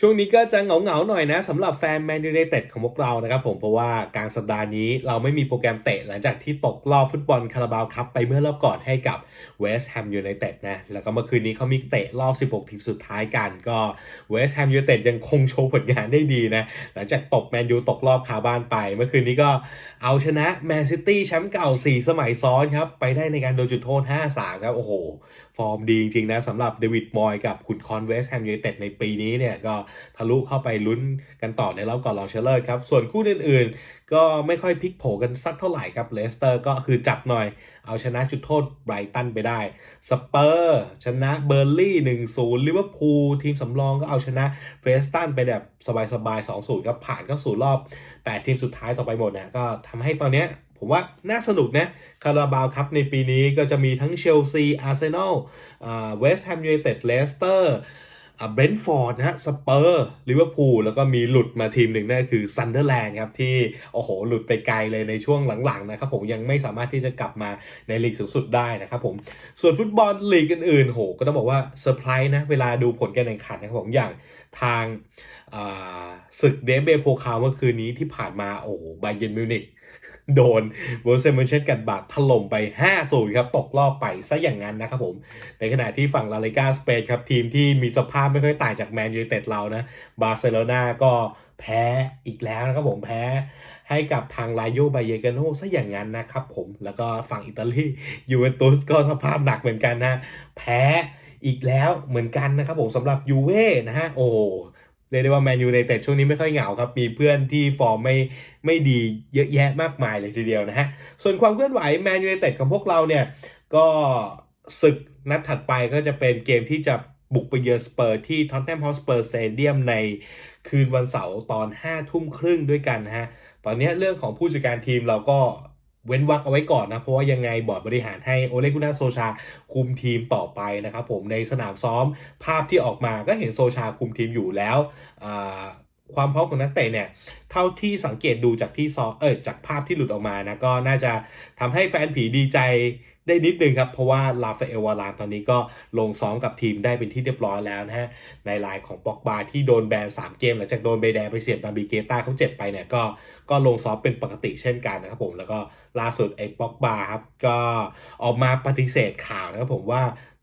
ช่วงนี้ก็จะเหงาๆหน่อยนะสำหรับแฟนแมนยูไนเต็ดของพวกเรานะครับผมเพราะว่ากลางสัปดาห์นี้เราไม่มีโปรแกรมเตะหลังจากที่ตกรอบฟุตบอลคาราบาวคัพไปเมื่อรอบก่อนให้กับเวสต์แฮมยูไนเต็ดนะแล้วก็เมื่อคืนนี้เขามีเตะรอบ 16 ทีมสุดท้ายกันก็เวสต์แฮมยูไนเต็ดยังคงโชว์ผลงานได้ดีนะหลังจากตกแมนยูตกรอบคาบ้านไป เมื่อคืนนี้ก็เอาชนะแมนซิตี้แชมป์เก่า 4 สมัยซ้อนครับไปได้ในการโดนจุดโทษ 5-3 ครับโอ้โหฟอร์มดีจริงๆนะสำหรับเดวิดมอยกับขุนคอนเวสแฮมยูไนเต็ดในปีนี้เนี่ยก็ทะลุเข้าไปลุ้นกันต่อในรอบก่อนรองชนะเลิศครับ ส่วนคู่อื่นๆ ก็ไม่ค่อยพลิกโผกันสักเท่าไหร่ครับเลสเตอร์ก็คือจับหน่อย เอาชนะจุดโทษไบรตันไปได้สเปอร์ชนะเบอร์ลี่1-0ลิเวอร์พูลทีมสำรองก็เอาชนะเฟรสตันไปแบบสบายๆ2-0ครับผ่านเข้าสู่รอบ 8 ทีมสุดท้ายต่อไปหมดนะก็ทำให้ตอนเนี้ย ผมว่าน่าสนุกนะคาราบาวครับในปีนี้ก็จะมีทั้งเชลซีอาร์เซนอลเวสต์แฮมยูไนเต็ดเลสเตอร์ เบรนท์ฟอร์ดนะฮะสเปอร์ลิเวอร์พูลแล้วก็มีหลุดมาทีมหนึ่งนั่นคือซันเดอร์แลนด์ครับ ที่โอ้โห หลุดไปไกลเลยในช่วงหลังๆนะครับผมยังไม่สามารถที่จะกลับมาในลีกสูงสุดได้นะครับผม ส่วนฟุตบอลลีกอื่นๆโหก็ต้องบอกว่าเซอร์ไพรส์นะ เวลาดูผลการแข่งขันนะครับผมอย่างทางศึกเดฟเบโพคาวเมื่อคืนนี้ที่ผ่านมาโอ้โหไบเยนมิวนิกโดนเวอร์เซมเชนกันบาดถล่มไป5-0ครับตกรอบไปซะอย่างนั้นนะครับผมในขณะที่ฝั่งลาลิกาสเปนครับทีมที่มีสภาพไม่ค่อยต่างจากแมนยูเต็ดเรานะบาร์เซโลนาก็แพ้อีกแล้วนะครับผมแพ้ให้กับทางลาโยบาเยกาโนซะอย่างนั้นนะครับผมแล้วก็ฝั่งอิตาลียูเวนตุสก็สภาพหนักเหมือนกันนะ แพ้อีกแล้วเหมือนกันนะครับผมสำหรับยูเว่นะฮะโอ้เรียกได้ว่าแมนยูในแต่ช่วงนี้ไม่ค่อยเหงาครับ มีเพื่อนที่ฟอร์มไม่ไม่ดีเยอะแยะมากมายเลยทีเดียวนะฮะ ส่วนความเคลื่อนไหวแมนยูไนเต็ดของพวกเราเนี่ย ก็ศึกนัดถัดไปก็จะเป็นเกมที่จะ บุกไปเยือนสเปอร์ที่ท็อตแนมฮอสเปอร์สเตเดียมในคืนวันเสาร์ตอน5ทุ่มครึ่งด้วยกันฮะ ตอนนี้เรื่องของผู้จัดการทีมเราก็เว้นวักเอาไว้ก่อนนะ เพราะว่ายังไงบอร์ดบริหารให้โอเลกุนาโซชาคุมทีมต่อไปนะครับผมในสนามซ้อมภาพที่ออกมาก็เห็นโซชาคุมทีมอยู่แล้วความพร้อมของนักเตะเนี่ย เท่าที่สังเกตดูจากที่ซอเออจากภาพที่หลุดออกมานะ ก็น่าจะทำให้แฟนผีดีใจ ได้นิดนึงครับ เพราะว่าลาฟาเอลวารานตอนนี้ก็ลงซ้อมกับทีมได้เป็นที่เรียบร้อยแล้วนะฮะ ในลายของปอกบาที่โดนแบน3เกมหลังจากโดนใบแดงไปเสียบนาบิเกต้าเขาเจ็บไปเนี่ยก็ก็ลงซ้อมเป็นปกติเช่นกันนะครับผม แล้วก็ล่าสุดไอ้ปอกบาครับก็ออกมาปฏิเสธข่าวนะครับผมว่า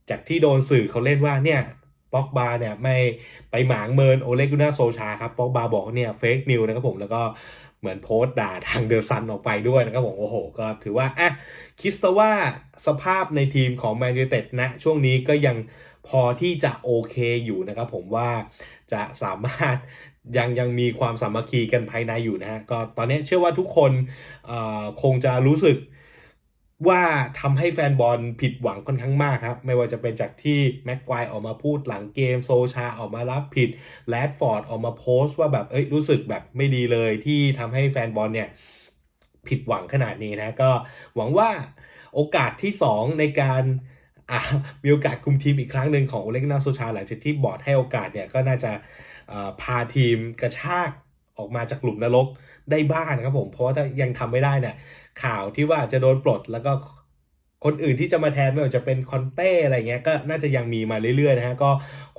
จากที่โดนสื่อเขาเล่นว่าเนี่ยปอกบาเนี่ยไม่ไปหมางเมินโอเลกุน่าโซชาครับปอกบาบอกเนี่ยเฟกนิวนะครับผมแล้วก็ เหมือนโพสต์ด่าทางเดอะซันออกไปด้วยนะครับผมโอ้โห ก็ถือว่าอะคิดซะว่าสภาพในทีมของแมนยูเต็ดนะ ช่วงนี้ก็ยังพอที่จะโอเคอยู่นะครับผมว่าจะสามารถยังยังมีความสามัคคีกันภายในอยู่นะฮะก็ตอนนี้เชื่อว่าทุกคนคงจะรู้สึก ว่าทำให้แฟนบอลผิดหวังค่อนข้างมากครับ ไม่ว่าจะเป็นจากที่แม็กควายออกมาพูดหลังเกมโซชาออกมารับผิดแรดฟอร์ดออกมาโพสต์ว่าแบบเอ้ยรู้สึกแบบไม่ดีเลยที่ทำให้แฟนบอลเนี่ยผิดหวังขนาดนี้นะ ก็หวังว่าโอกาสที่ 2 ในการมีโอกาสคุมทีมอีกครั้งหนึ่งของโอเล็กนาโซชา หลังจากที่บอร์ดให้โอกาสเนี่ยก็น่าจะาพาทีมกระชากออกมาจากหลุมนรกได้บ้างนะครับผม เพราะว่าถ้ายังทำไม่ได้เนี่ย ข่าวที่ว่าจะโดนปลดแล้วก็คนอื่นที่จะมาแทนไม่ว่าจะเป็นคอนเต้อะไรเงี้ยก็น่าจะยังมีมาเรื่อยๆนะฮะก็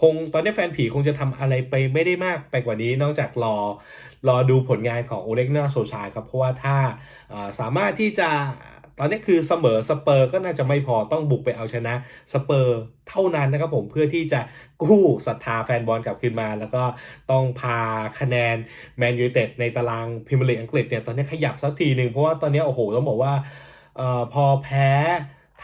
คงตอนนี้แฟนผีคงจะทำอะไรไปไม่ได้มากไปกว่านี้นอกจากรอรอดูผลงานของโอเล็กนาโซชาครับ เพราะว่าถ้าสามารถที่จะ ตอนนี้คือเสมอสเปอร์ก็น่าจะไม่พอต้องบุกไปเอาชนะสเปอร์เท่านั้นนะครับผมเพื่อที่จะกู้ศรัทธาแฟนบอลกลับคืนมา แล้วก็ต้องพาคะแนนแมนยูเต็ดในตารางพรีเมียร์ลีกอังกฤษเนี่ยตอนนี้ขยับสักทีหนึ่งเพราะว่าตอนนี้โอ้โหต้องบอกว่าออพอแพ้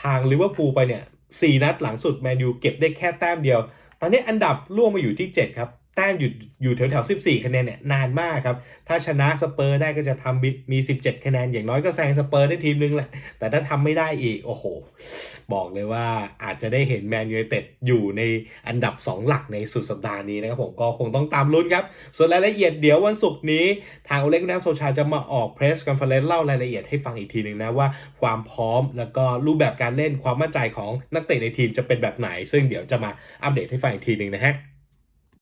ทางลิเวอร์พูลไปเนี่ยสี่นัดหลังสุดแมนยูเก็บได้แค่แต้มเดียว ตอนนี้อันดับล่วงมาอยู่ที่ 7 ครับ แต้มอยู่อยู่แถวแถว14 คะแนนเนี่ยนานมากครับ ถ้าชนะสเปอร์ได้ก็จะทำมี 17 คะแนน อย่างน้อยก็แซงสเปอร์ได้ทีมนึงแหละ แต่ถ้าทำไม่ได้อีก โอ้โห บอกเลยว่าอาจจะได้เห็นแมนยูไนเต็ดอยู่ในอันดับ 2 หลักในสุดสัปดาห์นี้นะครับผมก็คงต้องตามลุ้นครับ ส่วนรายละเอียดเดี๋ยววันศุกร์นี้ ทางโอเล็กนาโซชาจะมาออกเพรสคอนเฟอเรนซ์เล่ารายละเอียดให้ฟังอีกทีหนึ่งนะว่าความพร้อมแล้วก็รูปแบบการเล่นความมั่นใจของนักเตะในทีมจะเป็นแบบไหน ซึ่งเดี๋ยวจะมาอัปเดตให้ฟังอีกทีหนึ่งนะฮะ